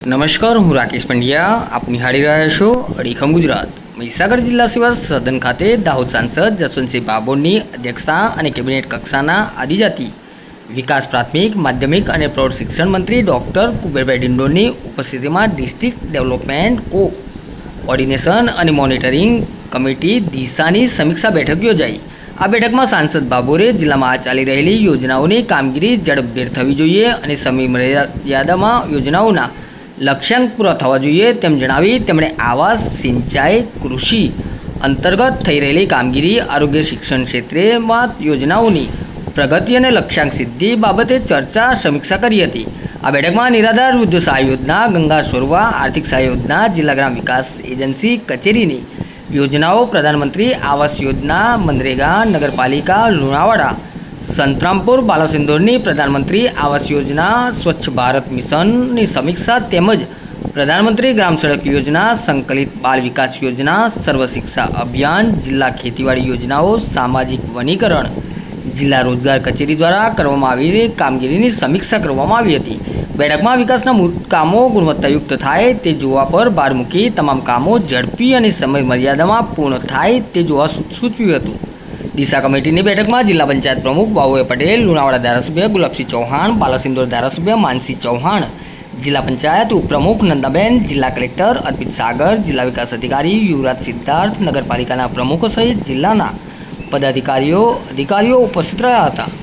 નમસ્કાર, હું રાકેશ પંડ્યા. આપ નિહાળી રહ્યા છો અડીખમ ગુજરાત. મહીસાગર જિલ્લા સેવા સદન ખાતે દાહોદ સાંસદ જસવંતસિંહ બાબોરની અધ્યક્ષતા અને કેબિનેટ કક્ષાના આદિજાતિ વિકાસ પ્રાથમિક, માધ્યમિક અને પ્રૌઢ શિક્ષણ મંત્રી ડૉક્ટર કુબેરભાઈ ડિંડોની ઉપસ્થિતિમાં ડિસ્ટ્રિક્ટ ડેવલપમેન્ટ કો ઓર્ડિનેશન અને મોનિટરિંગ કમિટી દિશાની સમીક્ષા બેઠક યોજાઈ. આ બેઠકમાં સાંસદ બાબોરે જિલ્લામાં ચાલી રહેલી યોજનાઓની કામગીરી ઝડપભેર થવી જોઈએ અને સમય મર્યાદામાં યોજનાઓના લક્ષ્યાંક પૂરા થવા જોઈએ તેમ જણાવી તેમણે આવાસ, સિંચાઈ, કૃષિ અંતર્ગત થઈ રહેલી કામગીરી, આરોગ્ય શિક્ષણ ક્ષેત્રેમાં યોજનાઓની પ્રગતિ અને લક્ષ્યાંક સિદ્ધિ બાબતે ચર્ચા સમીક્ષા કરી હતી. આ બેઠકમાં નિરાધાર વૃદ્ધ સહાય યોજના, ગંગા સોરવા, આર્થિક સહાય યોજના, જિલ્લા ગ્રામ વિકાસ એજન્સી, કચેરીની યોજનાઓ, પ્રધાનમંત્રી આવાસ યોજના, મનરેગા, નગરપાલિકા, લુણાવાડા સંતરામપુર બાલાસિંદોરની પ્રધાનમંત્રી આવાસ યોજના, સ્વચ્છ ભારત મિશનની સમીક્ષા તેમજ પ્રધાનમંત્રી ગ્રામ સડક યોજના, સંકલિત બાળ વિકાસ યોજના, સર્વ શિક્ષા અભિયાન, જિલ્લા ખેતીવાડી યોજનાઓ, સામાજિક વનીકરણ, જિલ્લા રોજગાર કચેરી દ્વારા કરવામાં આવેલી કામગીરીની સમીક્ષા કરવામાં આવી હતી. બેઠકમાં વિકાસના કામો ગુણવત્તાયુક્ત થાય તે જોવા પર ભાર મૂકી તમામ કામો ઝડપી અને સમય મર્યાદામાં પૂર્ણ થાય તે જોવા સૂચવ્યું હતું. દિશા કમિટીની બેઠકમાં જિલ્લા પંચાયત પ્રમુખ બાબુએ પટેલ, લુણાવાડા ધારાસભ્ય ગુલાબસિંહ ચૌહાણ, બાલાસિંદોર ધારાસભ્ય માનસિંહ ચૌહાણ, જિલ્લા પંચાયત ઉપપ્રમુખ નંદાબેન, જિલ્લા કલેક્ટર અર્પિત સાગર, જિલ્લા વિકાસ અધિકારી યુવરાજ સિદ્ધાર્થ, નગરપાલિકાના પ્રમુખો સહિત જિલ્લાના પદાધિકારીઓ, અધિકારીઓ ઉપસ્થિત રહ્યા હતા.